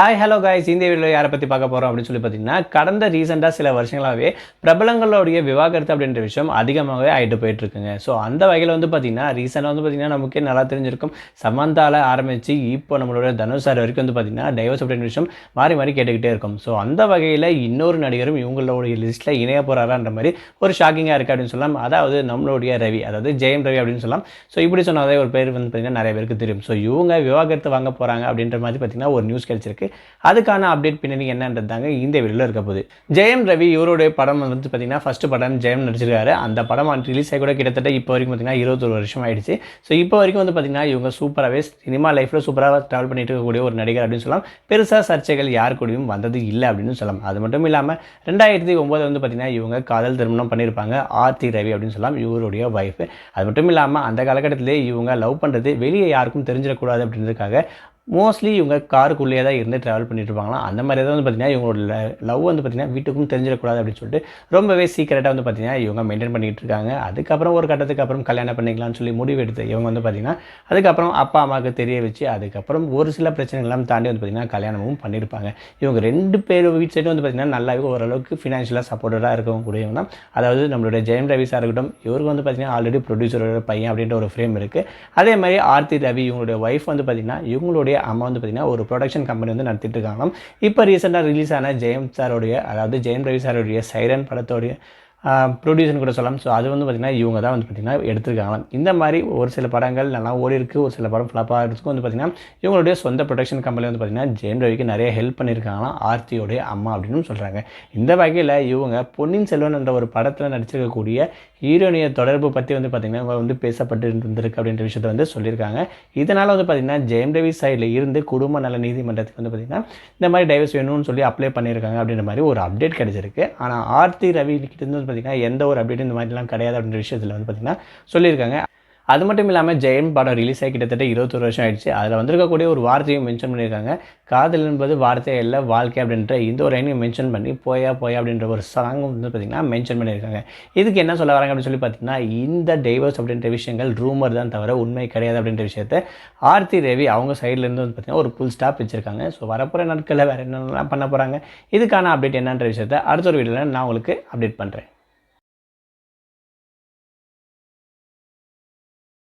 Hi hello guys இந்த வீடியோவில் யாரை பற்றி பார்க்க போகிறோம் அப்படின்னு சொல்லி பார்த்தீங்கன்னா கடந்த ரீசெண்டாக சில வருஷங்களாகவே பிரபலங்களுடைய விவாகரத்து அப்படின்ற விஷயம் அதிகமாகவே ஆகிட்டு போயிட்டுருக்குங்க ஸோ அந்த வகையில் வந்து பார்த்தீங்கன்னா ரீசெண்டாக வந்து பார்த்தீங்கன்னா நமக்கே நல்லா தெரிஞ்சிருக்கும். சமந்தால ஆரம்பித்து இப்போ நம்மளோட தனுஷ் சார் வரைக்கும் வந்து பார்த்திங்கன்னா டைவர்ஸ் அப்படின்ற விஷயம் மாறி மாறி கேட்டுக்கிட்டே இருக்கும். ஸோ அந்த வகையில் இன்னொரு நடிகரும் இவங்களுடைய லிஸ்ட்டில் இணைய போகிறாரான்ற மாதிரி ஒரு ஷாக்கிங்காக இருக்குது அப்படின்னு சொல்லலாம். அதாவது நம்மளுடைய ரவி அதாவது ஜெயம் ரவி அப்படின்னு சொல்லலாம். ஸோ இப்படி சொன்னதே ஒரு பேர் வந்து பார்த்தீங்கன்னா நிறைய பேருக்கு தெரியும். ஸோ இவங்க விவாகரத்து வாங்க போகிறாங்க அப்படின்ற மாதிரி பார்த்தீங்கன்னா ஒரு நியூஸ் கிடச்சிருக்கு. அதுக்கான அப்டேட் பின்னணி என்னன்றது தாங்க இந்த வீடியோவில் இருக்க போகுது. ஜெயம் ரவி இவருடைய படம் வந்து பார்த்தீங்கன்னா ஃபஸ்ட்டு படம் ஜெயம் நடிச்சிருக்காரு. அந்த படம் ரிலீஸ் ஆகி கூட கிட்டத்தட்ட இப்போ வரைக்கும் பார்த்தீங்கன்னா இருபத்தொரு வருஷம் ஆயிடுச்சு. ஸோ இப்போ வரைக்கும் வந்து பார்த்தீங்கன்னா இவங்க சூப்பராகவே சினிமா லைஃப்பில் சூப்பராக ட்ராவல் பண்ணிட்டு இருக்கக்கூடிய ஒரு நடிகர் அப்படின்னு சொல்லலாம். பெருசாக சர்ச்சைகள் யார் கூடயும் வந்தது இல்லை அப்படின்னு சொல்லலாம். அது மட்டும் இல்லாமல் ரெண்டாயிரத்தி ஒம்போது வந்து பார்த்தீங்கன்னா இவங்க காதல் திருமணம் பண்ணியிருப்பாங்க ஆர்த்தி ரவி அப்படின்னு சொல்லலாம் இவருடைய ஒய்ஃப் அது மட்டும் இல்லாமல் அந்த காலகட்டத்திலே இவங்க லவ் பண்ணுறது வெளியே யாருக்கும் தெரிஞ்சிடக்கூடாது அப்படின்றதுக்காக மோஸ்ட்லி இவங்க காருக்குள்ளேயே தான் இருந்து ட்ராவல் பண்ணிட்டு இருப்பாங்களாம் அந்த மாதிரி தான் வந்து பார்த்தீங்கன்னா இவங்களோட லவ் வந்து பார்த்தீங்கன்னா வீட்டுக்கும் தெரிஞ்சிடக்கூடாது அப்படின்னு சொல்லிட்டு ரொம்பவே சீக்கிரட்டாக வந்து பார்த்தீங்கன்னா இவங்க மெயின்டைன் பண்ணிகிட்டு இருக்காங்க. அதுக்கப்புறம் ஒரு கட்டத்துக்கு அப்புறம் கல்யாணம் பண்ணிக்கலாம்னு சொல்லி முடிவு எடுத்து இவங்க வந்து பார்த்தீங்கன்னா அதுக்கப்புறம் அப்பா அம்மாவுக்கு தெரிய வச்சு அதுக்கப்புறம் ஒரு சில பிரச்சனைகள்லாம் தாண்டி வந்து பார்த்தீங்கன்னா கல்யாணமும் பண்ணியிருப்பாங்க இவங்க ரெண்டு பேர் வீட் சைடும் வந்து பார்த்தீங்கன்னா நல்லாவே ஓரளவுக்கு ஃபினான்ஷியலாக சப்போர்ட்டடாக இருக்கவும் கூடியவங்க தான். அதாவது நம்மளுடைய ஜெயம் ரவி சார் இருக்கட்டும் இவருக்கு வந்து பார்த்தீங்கன்னா ஆல்ரெடி ப்ரொடியூசரோட பையன் அப்படின்ற ஒரு ஃப்ரேம் இருக்குது அதே மாதிரி ஆர்த்தி ரவி இவங்களுடைய ஒய்ஃப் வந்து பார்த்திங்கன்னா இவங்களுடைய அம்மா வந்து பார்த்திங்கன்னா ஒரு ப்ரொடக்ஷன் கம்பெனி வந்து நடத்திட்டு இருக்காங்க இப்போ ரீசெண்டாக ரிலீஸ் ஆன ஜெயம் சாருடைய அதாவது ஜெயம் ரவி சாருடைய சைரன் படத்தோடைய ப்ரொடியூசர்னு கூட சொல்லலாம். ஸோ அது வந்து பார்த்திங்கன்னா இவங்க தான் வந்து பார்த்திங்கன்னா எடுத்திருக்காங்களாம் இந்த மாதிரி ஒரு சில படங்கள் நல்லா ஓடி இருக்குது ஒரு சில படம் ஃப்ளாப் இருக்கும் வந்து பார்த்திங்கன்னா இவங்களுடைய சொந்த ப்ரொடக்ஷன் கம்பெனி வந்து பார்த்திங்கன்னா ஜெயம் ரவிக்கு நிறைய ஹெல்ப் பண்ணியிருக்காங்களாம் ஆர்த்தியோடைய அம்மா அப்படின்னு சொல்கிறாங்க இந்த வகையில் இவங்க பொன்னியின் செல்வன் என்ற ஒரு படத்தில் நடிச்சிருக்கக்கூடிய ஹீரோனிய தொடர்பு பற்றி வந்து பார்த்திங்கன்னா இவங்க வந்து பேசப்பட்டு இருந்திருக்கு அப்படின்ற விஷயத்த வந்து சொல்லியிருக்காங்க. இதனால் வந்து பார்த்திங்கன்னா ஜெயம் ரவி சைடில் இருந்து குடும்ப நல நீதிமன்றத்துக்கு வந்து பார்த்திங்கன்னா இந்த மாதிரி டைவர்ஸ் வேணும்னு சொல்லி அப்ளை பண்ணியிருக்காங்க அப்படின்ற மாதிரி ஒரு அப்டேட் கிடச்சிருக்கு. ஆனால் ஆர்த்தி ரவி கிட்டேருந்து பார்த்திங்கன்னா எந்த ஒரு அப்டேட் இந்த மாதிரிலாம் கிடையாது அப்படின்ற விஷயத்தில் வந்து பார்த்திங்கன்னா சொல்லியிருக்காங்க. அது மட்டும் இல்லாமல் ஜெயம் படம் ரிலீஸ் ஆகி கிட்டத்தட்ட இருபத்தொரு வருஷம் ஆயிடுச்சு. அதில் வந்திருக்கக்கூடிய ஒரு வார்த்தையும் மென்ஷன் பண்ணியிருக்காங்க. காதல் என்பது வார்த்தை இல்லை வாழ்க்கை அப்படின்ற இந்த ஒரு லைனையும் மென்ஷன் பண்ணி போயா போயா அப்படின்ற ஒரு சாங்கும் வந்து பார்த்திங்கன்னா மென்ஷன் பண்ணியிருக்காங்க. இதுக்கு என்ன சொல்ல வராங்க அப்படின்னு சொல்லி பார்த்திங்கன்னா இந்த டைவர்ஸ் அப்படின்ற விஷயங்கள் ரூமர் தான் தவிர உண்மை கிடையாது அப்படின்ற விஷயத்த ஆர்த்தி ரவி அவங்க சைட்லேருந்து வந்து பார்த்திங்கன்னா ஒரு புல் ஸ்டாப் வச்சுருக்காங்க. ஸோ வரப்போகிற நாட்களில் வேறு என்னென்னலாம் பண்ண போகிறாங்க இதுக்கான அப்டேட் என்னன்ற விஷயத்த அடுத்த ஒரு வீடியோவில் நான் உங்களுக்கு அப்டேட் பண்ணுறேன்